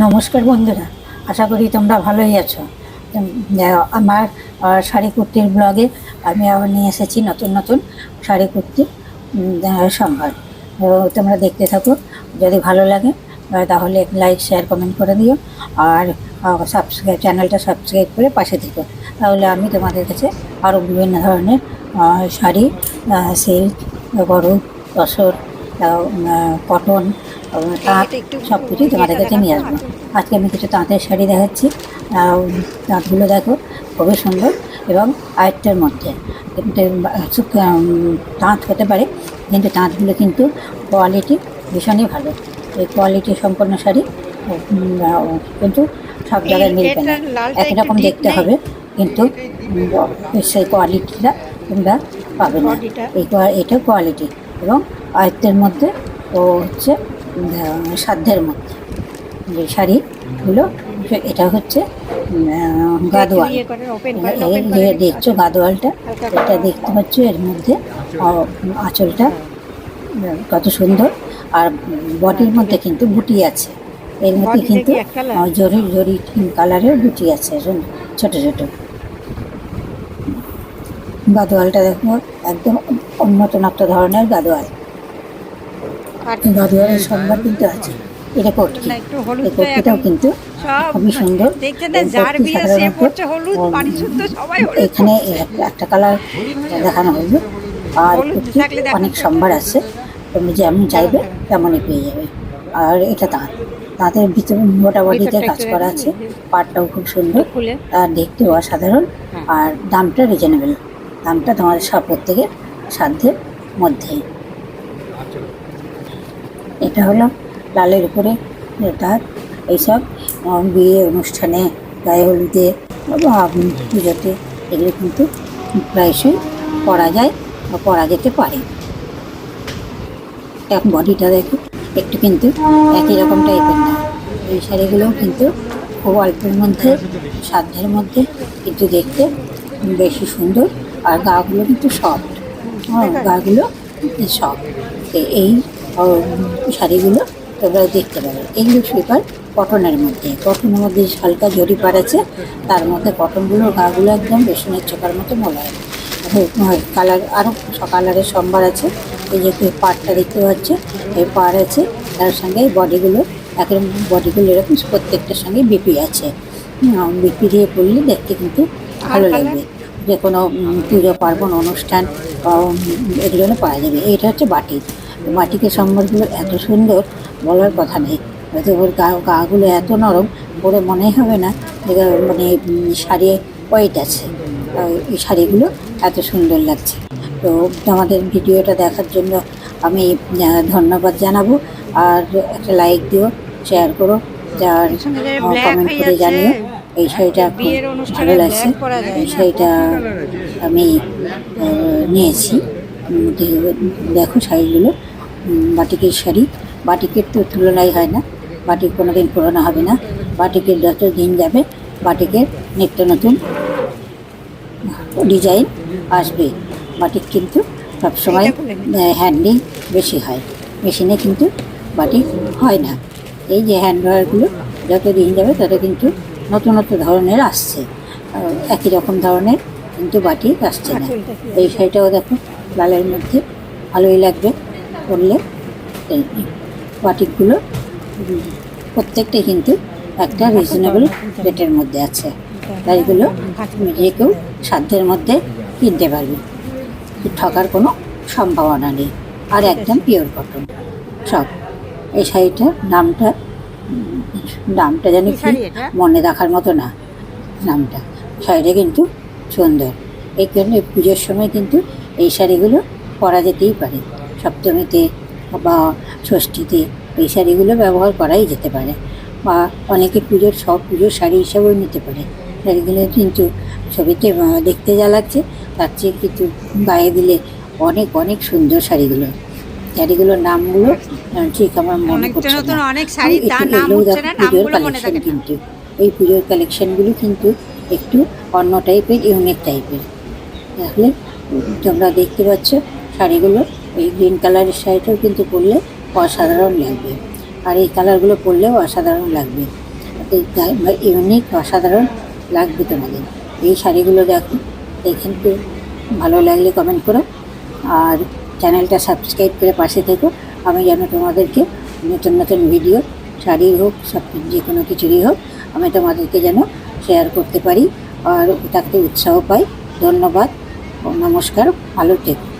নমস্কার বন্ধুরা, আশা করি তোমরা ভালোই আছো। আমার শাড়ি কুর্তির ব্লগে আমি আবার নিয়ে এসেছি নতুন নতুন শাড়ি কুর্তি সম্ভার। তোমরা দেখতে থাকো, যদি ভালো লাগে তাহলে লাইক, শেয়ার, কমেন্ট করে দিও, আর সাবস্ক্রাইব চ্যানেলটা সাবস্ক্রাইব করে পাশে থেকো। তাহলে আমি তোমাদের কাছে আরও বিভিন্ন ধরনের শাড়ি সিল্ক গরু তসর কটন তাঁত সব কিছুই তোমাদের কাছে নিয়ে আসব। আজকে আমি কিছু তাঁতের শাড়ি দেখাচ্ছি। তাঁতগুলো দেখো খুবই সুন্দর এবং আয়ত্তের মধ্যে। তাঁত হতে পারে কিন্তু তাঁতগুলো কিন্তু কোয়ালিটি ভীষণই ভালো। এই কোয়ালিটি সম্পন্ন শাড়ি কিন্তু সব জায়গায় মিলবে না। একই রকম দেখতে হবে কিন্তু সেই কোয়ালিটিটা তোমরা পাবে না। এই এটা কোয়ালিটি এবং আয়ত্তের মধ্যে ও হচ্ছে সাধ্যের মধ্যে। যে শাড়িগুলো এটা হচ্ছে গাদোয়াল। দেখছ গাদোয়ালটা এটা দেখতে পাচ্ছ এর মধ্যে আঁচলটা কত সুন্দর। আর বটির মধ্যে কিন্তু বুটি আছে। এর মধ্যে কিন্তু জরি জরি কালারের বুটি আছে ছোট ছোট। গাদোয়ালটা দেখো একদম উন্নত ধরনের গাদোয়াল। এই গাদোয়ালের সম্ভার কিন্তু আছে এটা কটকি এই কটকিটাও কিন্তু খুবই সুন্দর। এখানে এক- একটা কালার দেখানো হলো আর অনেক। সম্ভার আছে। তুমি যেমন চাইবে তেমনই পেয়ে যাবে। আর এটা তাঁত তাঁতের ভিতরে মোটামুটিতে কাজ করা আছে পাটটাও খুব সুন্দর। আর দেখতেও অসাধারণ। হ্যাঁ। আর দামটা রিজনেবল দামটা তোমাদের সব প্রত্যেকের সাধ্যের মধ্যেই। এটা হলো লালের উপরে তার এইসব। বিয়ে অনুষ্ঠানে গায়ে হলুদে, বা পুজোতে, এগুলো কিন্তু প্রায়শই পরা যায় বা পরা যেতে পারে। এখন বডিটা দেখো, একটু কিন্তু একই রকম টাইপের না। এই শাড়িগুলোও কিন্তু খুব অল্পের মধ্যে, সাধ্যের মধ্যে কিন্তু দেখতে বেশি সুন্দর, আর গাগুলো কিন্তু সফট। গাগুলো সফট। এই শাড়িগুলো তোমরা দেখতে পারো এগুলো সুইপার কটনের মধ্যে। কটনের মধ্যে হালকা জরি আছে তার মধ্যে কটনগুলোর গাগুলো একদম বেসনের চোখার মতো মোলায়েম। কালার আরও কালারের সম্ভার আছে। এই যে পাড়টা দেখতে পাচ্ছ এই পাড় আছে তার সঙ্গে বডিগুলো একরকম বডিগুলো এরকম প্রত্যেকটার সঙ্গে বিপি আছে। বিপি দিয়ে পড়লে দেখতে কিন্তু ভালো লাগবে। যে কোনো পুজো পার্বণ অনুষ্ঠান এগুলো পাওয়া যাবে। এটা হচ্ছে বাটিক বাটিকের সম্ভারগুলো এত সুন্দর বলার কথা নেই। হয়তো ওর গা গাগুলো এত নরম পরে মনে হবে না যে মানে শাড়ি ওয়েট আছে। এই শাড়িগুলো এত সুন্দর লাগছে। তো আমাদের ভিডিওটা দেখার জন্য আমি ধন্যবাদ জানাব। আর একটা লাইক দিও শেয়ার করো যার কমেন্ট করে জানিও। এই শাড়িটা খুব ভালো লাগছে। এই শাড়িটা আমি নিয়েছি। দেখো শাড়িগুলো। বাটিকের শাড়ি। বাটিকের তো তুলনাই হয় না। বাটিক কোনো দিন পুরোনো হবে না। বাটিকের যত দিন যাবে বাটিকের নিত্য নতুন ডিজাইন আসবে। বাটিক কিন্তু সবসময় খুলে হ্যান্ডিং বেশি হয়। মেশিনে কিন্তু বাটিক হয় না। এই যে হ্যান্ড ওয়ারগুলো যত দিন যাবে তত কিন্তু নতুন নতুন ধরনের আসছে। একই রকম ধরনের কিন্তু বাটিক আসছে না। এই শাড়িটাও দেখো লালের মধ্যে ভালোই লাগবে। পরলে এই বাটিকগুলো প্রত্যেকটাই কিন্তু একটা রিজনেবল রেটের মধ্যে আছে। তাই এগুলো যে কেউ সাধ্যের মধ্যে কিনতে পারবে। ঠকার কোনো সম্ভাবনা নেই। আর একদম পিওর কটন সব। এই শাড়িটার নামটা নামটা জানি কি? মনে রাখার মতো না নামটা। শাড়িটা কিন্তু সুন্দর। এই কারণে পুজোর সময় কিন্তু এই শাড়িগুলো পরা যেতেই পারে। সপ্তমীতে বা ষষ্ঠীতে এই শাড়িগুলো ব্যবহার করাই যেতে পারে বা অনেকে পুজোর সব পুজোর শাড়ি হিসাবেও নিতে পারে। শাড়িগুলো কিন্তু ছবিতে দেখতে যা লাগছে তার চেয়ে কিন্তু গায়ে দিলে অনেক অনেক সুন্দর শাড়িগুলো। শাড়িগুলোর নামগুলো ঠিক আমার মনে না, পুজোর নামগুলো মনে collection থাকে না। কিন্তু এই পুজোর কালেকশনগুলো কিন্তু একটু অন্য টাইপের ইউনিক টাইপের তাহলে তোমরা দেখতে পাচ্ছ শাড়িগুলো এই গ্রিন কালারের শাড়িটাও কিন্তু পরলে অসাধারণ লাগবে। আর এই কালারগুলো পরলেও অসাধারণ লাগবে। ইউনিক অসাধারণ লাগবে তোমাদের। এই শাড়িগুলো দেখো দেখে কিন্তু ভালো লাগলে কমেন্ট করো। আর চ্যানেলটা সাবস্ক্রাইব করে পাশে থেকো। আমি যেন তোমাদেরকে নতুন নতুন ভিডিও শাড়ির হোক, সব যে কোনো কিছুরই হোক, আমি তোমাদেরকে যেন শেয়ার করতে পারি। আর তাতে উৎসাহ পাই। ধন্যবাদ। নমস্কার। ভালো থেকো।